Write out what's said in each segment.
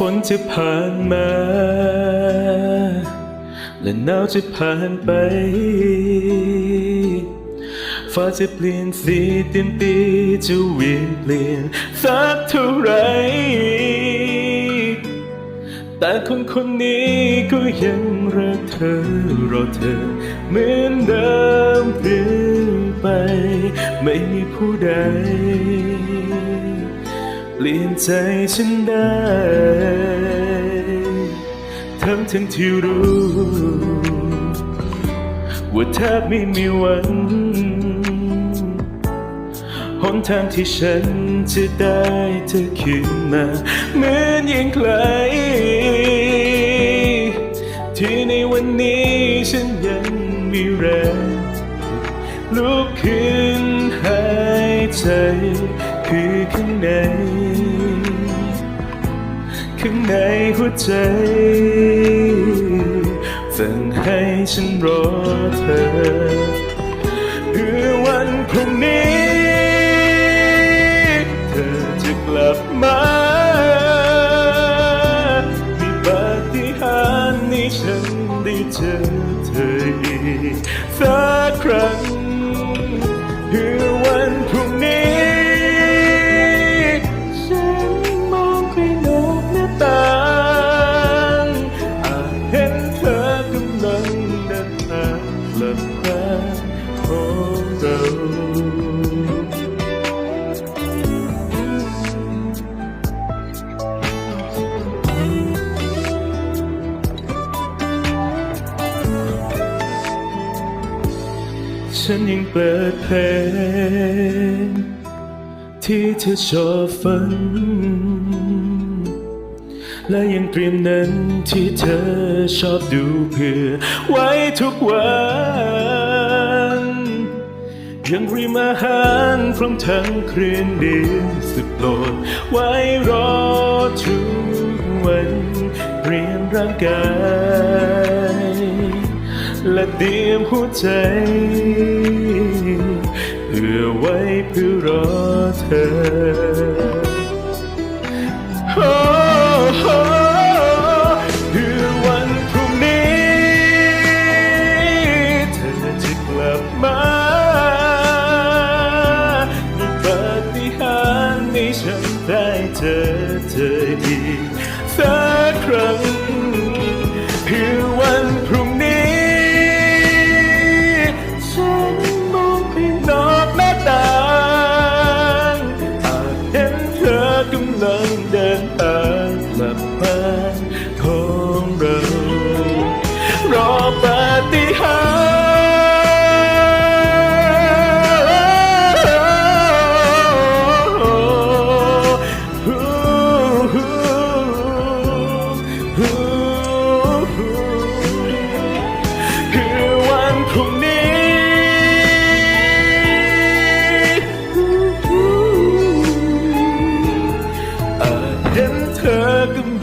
ฝนจะผ่านมา และหนาวจะผ่านไป ฟ้าจะเปลี่ยนสีเต็มปีจะเวียนเปลี่ยนสักเท่าไร แต่คนคนนี้ก็ยังรักเธอรอเธอเหมือนเดิมเปลี่ยนไป ไม่มีผู้ใด เปลี่ยนใจฉันได้ทั้งทั้งที่รู้ ว่าแทบไม่มีวันหนทางที่ฉันจะได้เธอขึ้นมาเหมือนยิ่งไกลที่ในวันนี้ฉันยังมีแรงลุกขึ้นหายใจ คือข้างใน ข้างในหัวใจสั่งให้ฉันรอเธอเพื่อวันพรุ่งนี้ เธอจะกลับมามีปาฏิหาริย์นี้ฉันได้เจอเธออีกสักครั้ง ฉันยังเปิดเพลงที่เธอชอบฟัง และยังเตรียมหนั้นที่เธอชอบดูเพื่อไว้ทุกวันยังรีมอาหารพร้อมทั้งเครื่องดื่มสุดโปรดไว้รอทุกวันเปลี่ยนร่างกาย และเตรียมหัวใจ เพื่อไว้เพื่อรอเธอโอ้โหเพื่อวันพรุ่งนี้เธอจะกลับมามีปาฏิหาริย์ให้ฉันได้เจอเธออีกสักครั้ง อกำลั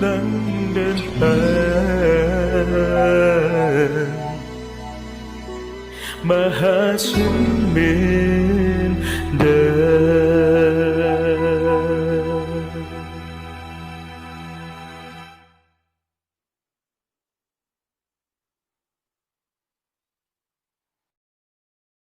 อกำลังเดินทางมาหาฉันเหมือนเดิม